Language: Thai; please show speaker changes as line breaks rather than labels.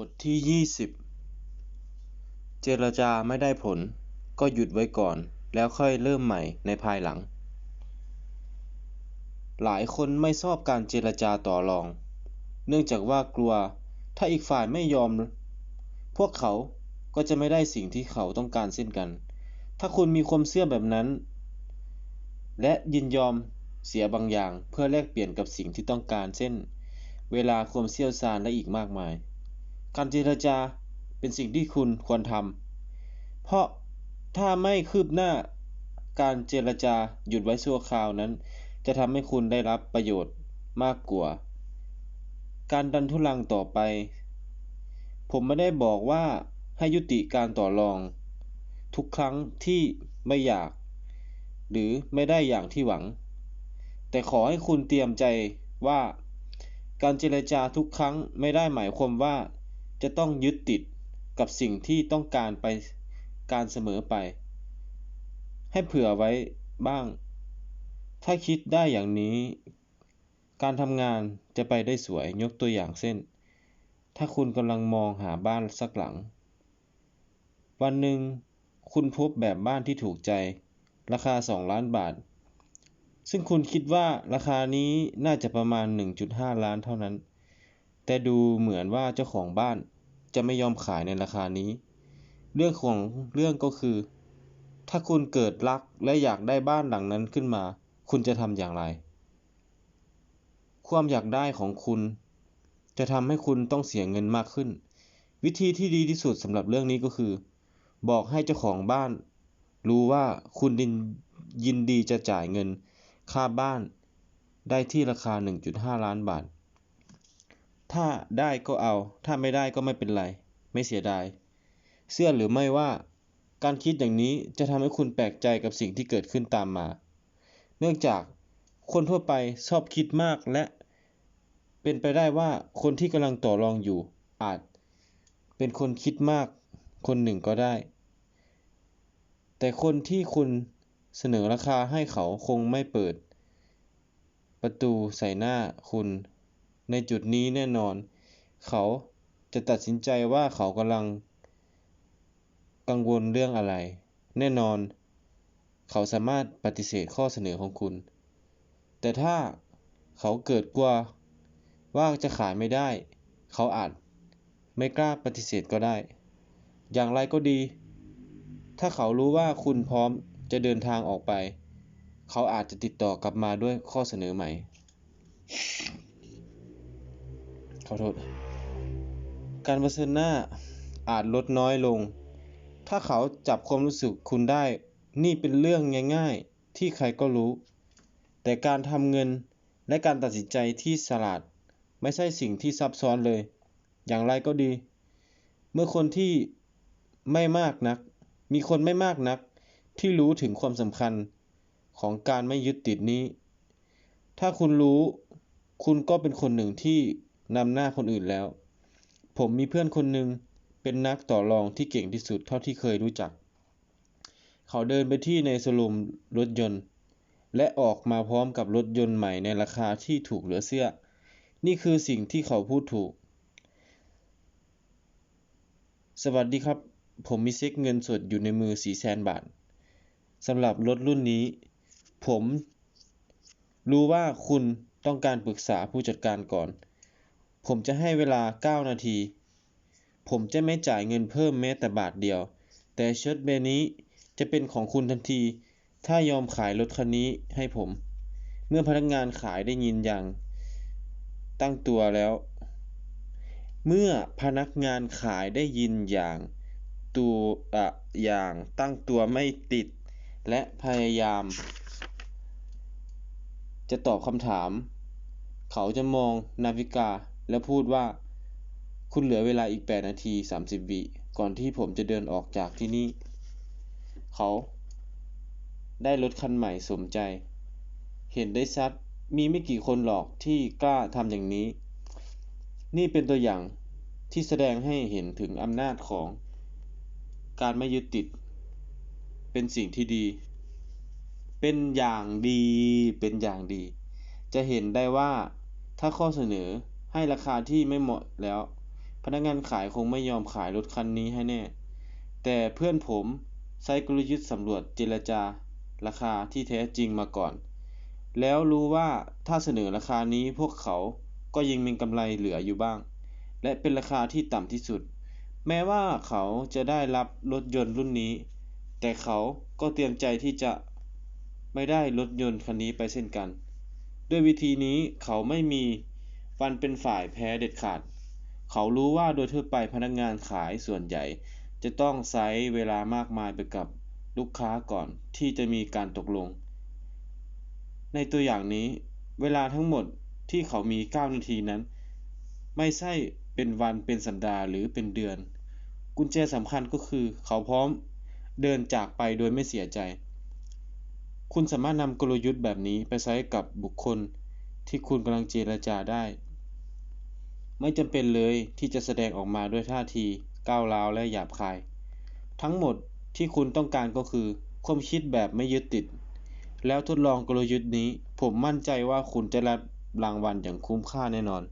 บทที่20เจรจาไม่ได้ผล ก็หยุดไว้ก่อน แล้วค่อยเริ่มใหม่ในภายหลัง หลายคนไม่ชอบการเจรจาต่อรอง เนื่องจากว่ากลัว ถ้าอีกฝ่ายไม่ยอม พวกเขาก็จะไม่ได้สิ่งที่เขาต้องการเช่นกัน ถ้าคุณมีความเชื่อแบบนั้น และยินยอมเสียบางอย่างเพื่อแลกเปลี่ยนกับสิ่งที่ต้องการ เช่น เวลาความเชี่ยวชาญและอีกมากมาย การเจรจาเป็นสิ่งที่คุณควรทำ เพราะถ้าไม่คืบหน้าการเจรจาหยุดไว้ชั่วคราวนั้น จะทำให้คุณได้รับประโยชน์มากกว่า การดันทุลังต่อไป ผมไม่ได้บอกว่าให้ยุติการต่อรอง ทุกครั้งที่ไม่อยาก หรือไม่ได้อย่างที่หวัง แต่ขอให้คุณเตรียมใจว่า การเจรจาทุกครั้งไม่ได้หมายความว่า จะต้องยึดติดกับสิ่งที่ต้องการไปการเสมอไป ให้เผื่อไว้บ้าง ถ้าคิดได้อย่างนี้ การทำงานจะไปได้สวยยกตัวอย่างเช่น ถ้าคุณกำลังมองหาบ้านสักหลัง วันหนึ่งคุณพบแบบบ้านที่ถูกใจ ราคา 2 ล้านบาท ซึ่งคุณคิดว่าราคานี้น่าจะประมาณ 1.5 ล้านเท่านั้น แต่ดูเหมือนว่าเจ้าของบ้านจะไม่ยอมขายในราคานี้ เรื่องของเรื่องก็คือ ถ้าคุณเกิดรักและอยากได้บ้านหลังนั้นขึ้นมา คุณจะทำอย่างไร ความอยากได้ของคุณ จะทำให้คุณต้องเสียเงินมากขึ้น วิธีที่ดีที่สุดสำหรับเรื่องนี้ก็คือ บอกให้เจ้าของบ้าน รู้ว่าคุณยินดีจะจ่ายเงิน ค่าบ้านได้ที่ราคา 1.5 ล้านบาท ถ้าได้ก็เอา ถ้าไม่ได้ก็ไม่เป็นไร ไม่เสียดายเชื่อหรือไม่ว่า การคิดอย่างนี้จะทำให้คุณแปลกใจกับสิ่งที่เกิดขึ้นตามมา เนื่องจากคนทั่วไปชอบคิดมากและ เป็นไปได้ว่าคนที่กำลังต่อรองอยู่ อาจ เป็นคนคิดมาก คนหนึ่งก็ได้ แต่คนที่คุณเสนอราคาให้เขาคงไม่เปิด ประตูใส่หน้าคุณ ในจุดนี้แน่นอน เขาจะตัดสินใจว่าเขากำลัง กังวลเรื่องอะไร แน่นอน เขาสามารถปฏิเสธข้อเสนอของคุณ แต่ถ้าเขาเกิดกลัวว่าจะขายไม่ได้ เขาอาจไม่กล้าปฏิเสธก็ได้ อย่างไรก็ดี ถ้าเขารู้ว่าคุณพร้อมจะเดินทางออกไป เขาอาจจะติดต่อกลับมาด้วยข้อเสนอใหม่ ขอโทษ การเผชิญหน้าอาจลดน้อยลง ถ้าเขาจับความรู้สึกคุณได้ นี่เป็นเรื่องง่าย ๆ ที่ใครก็รู้ แต่การทำเงินและการตัดสินใจที่ฉลาด ไม่ใช่สิ่งที่ซับซ้อนเลย อย่างไรก็ดี เมื่อคนที่ไม่มากนัก มีคนไม่มากนักที่รู้ถึงความสำคัญของการไม่ยึดติดนี้ ถ้าคุณรู้ คุณก็เป็นคนหนึ่งที่ นำหน้าคนอื่นแล้ว ผมมีเพื่อนคนหนึ่งเป็นนักต่อรองที่เก่งที่สุดเท่าที่เคยรู้จัก เขาเดินไปที่ในโชว์รูมรถยนต์ และออกมาพร้อมกับรถยนต์ใหม่ในราคาที่ถูกเหลือเชื่อ นี่คือสิ่งที่เขาพูดถูก สวัสดีครับ ผมมีเช็คเงินสดอยู่ในมือ400,000บาทสำหรับรถรุ่นนี้ ผมรู้ว่าคุณต้องการปรึกษาผู้จัดการก่อน ผมจะให้เวลา 9 นาที ผมจะไม่จ่ายเงินเพิ่มแม้แต่บาทเดียว แต่เชิดเบนี้จะเป็นของคุณทันที ถ้ายอมขายรถคันนี้ให้ผม เมื่อพนักงานขายได้ยินอย่าง ตั้งตัวแล้ว เมื่อพนักงานขายได้ยินอย่างตัวอะอย่างตั้งตัวไม่ติด และพยายาม จะตอบคำถาม เขาจะมองนาฬิกา และพูดว่า คุณเหลือเวลาอีก 8 นาที 30 วิก่อนที่ผมจะเดินออกจากที่นี่ เขา ได้รถคันใหม่สมใจ เห็นได้ชัด มีไม่กี่คนหรอกที่กล้าทำอย่างนี้ นี่เป็นตัวอย่างที่แสดงให้เห็นถึงอำนาจของการไม่ยึดติด เป็นสิ่งที่ดี เป็นอย่างดี เป็นอย่างดี จะเห็นได้ว่าถ้าข้อเสนอ ให้ราคาที่ไม่เหมาะแล้ว พนักงานขายคงไม่ยอมขายรถคันนี้ให้แน่ แต่เพื่อนผมใช้กลยุทธ์สำรวจเจรจา ราคาที่แท้จริงมาก่อน แล้วรู้ว่าถ้าเสนอราคานี้พวกเขาก็ยังมีกำไรเหลืออยู่บ้าง และเป็นราคาที่ต่ำที่สุด แม้ว่าเขาจะได้รับรถยนต์รุ่นนี้ แต่เขาก็เตรียมใจที่จะไม่ได้รถยนต์คันนี้ไปเช่นกัน ด้วยวิธีนี้เขาไม่มี วันเป็นฝ่ายแพ้เด็ดขาด เขารู้ว่าโดยทั่วไปพนักงานขายส่วนใหญ่ จะต้องใช้เวลามากมายไปกับลูกค้าก่อนที่จะมีการตกลง ในตัวอย่างนี้ เวลาทั้งหมดที่เขามี 9 นาทีนั้น ไม่ใช่เป็นวันเป็นสัปดาห์หรือเป็นเดือน กุญแจสำคัญก็คือ เขาพร้อมเดินจากไปโดยไม่เสียใจ คุณสามารถนำกลยุทธ์แบบนี้ไปใช้กับบุคคลที่คุณกำลังเจรจาได้ ไม่จำเป็นเลยที่จะแสดงออกมาด้วยท่าทีก้าวร้าวและหยาบคาย ทั้งหมดที่คุณต้องการก็คือ ความคิดแบบไม่ยึดติด แล้วทดลองกลยุทธ์นี้ ผมมั่นใจว่าคุณจะรับรางวัลอย่างคุ้มค่าแน่นอน